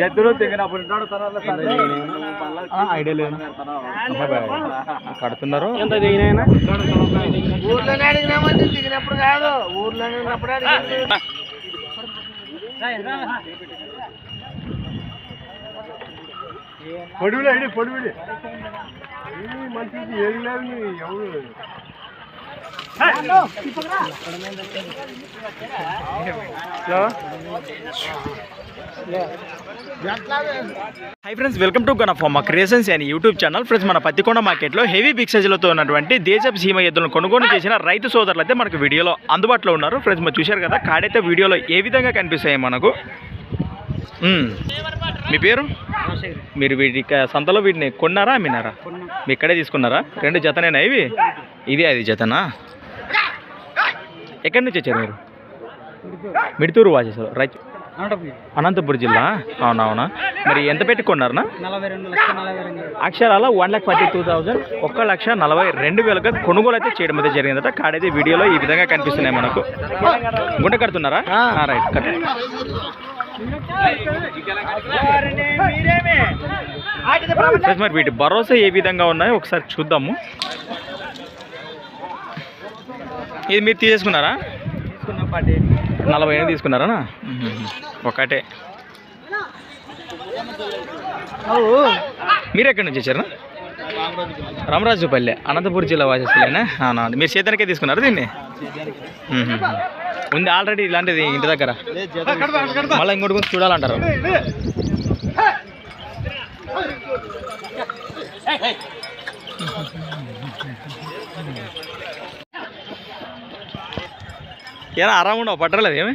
ఎద్దులు తెగినప్పుడు ఐడియా లేదు. కడుతున్నారు. ఊర్లోనే అడిగినామంటే దిగినప్పుడు కాదు. ఊర్లోనే ఉన్నప్పుడు అడిగింది పొడివిలే అండి పొడివిలే మంచిది ఏది లేదు ఎవరు? Hi friends welcome to gun pharma creations and YouTube channel friends మన పత్తికొండ మార్కెట్లో హెవీ బిగ్ సైజులతో ఉన్నటువంటి దేశపు సీమ ఎద్దులను కొనుగోలు చేసిన రైతు సోదరులు అయితే మనకు వీడియోలో అందుబాటులో ఉన్నారు. ఫ్రెండ్స్ మీరు చూశారు కదా కాడైతే వీడియోలో ఏ విధంగా కనిపిస్తాయి మనకు. మీ పేరు? మీరు వీటి సంతలో వీటిని కొన్నారా అమ్మినారా? మీ ఇక్కడే తీసుకున్నారా? రెండు జతనేనా ఇవి? ఇది అది జతనా? ఎక్కడి నుంచి వచ్చారు మీరు? మిడితూరు వాచేసారు రైతు అనంతపురం జిల్లా. అవునవునా. మరి ఎంత పెట్టి కొన్నారనా? నలభై రెండు లక్షల నలభై రెండు అక్షరాల one lakh forty two thousand ఒక్క లక్ష నలభై రెండు వేలుగా కొనుగోలు అయితే చేయడం అయితే జరిగిందట. కాడైతే వీడియోలో ఈ విధంగా కనిపిస్తున్నాయి మనకు. గుంట కడుతున్నారా? Right cut. మరి వీటి భరోసా ఏ విధంగా ఉన్నాయో ఒకసారి చూద్దాము. ఇది మీరు తీసేసుకున్నారా? నలభై ఎనిమిది తీసుకున్నారా? ఒకటే. మీరు ఎక్కడి నుంచి వచ్చారు? రామరాజుపల్లె అనంతపురం జిల్లా వాసేస్తలేనా అవునా మీరు సేతానికే తీసుకున్నారు దీన్ని. ఉంది ఆల్రెడీ ఇలాంటిది ఇంటి దగ్గర. మళ్ళీ ఇంకోటి గురించి చూడాలంటారు. ఏనా ఆరాము ఉండవు పట్టలేదు ఏమి?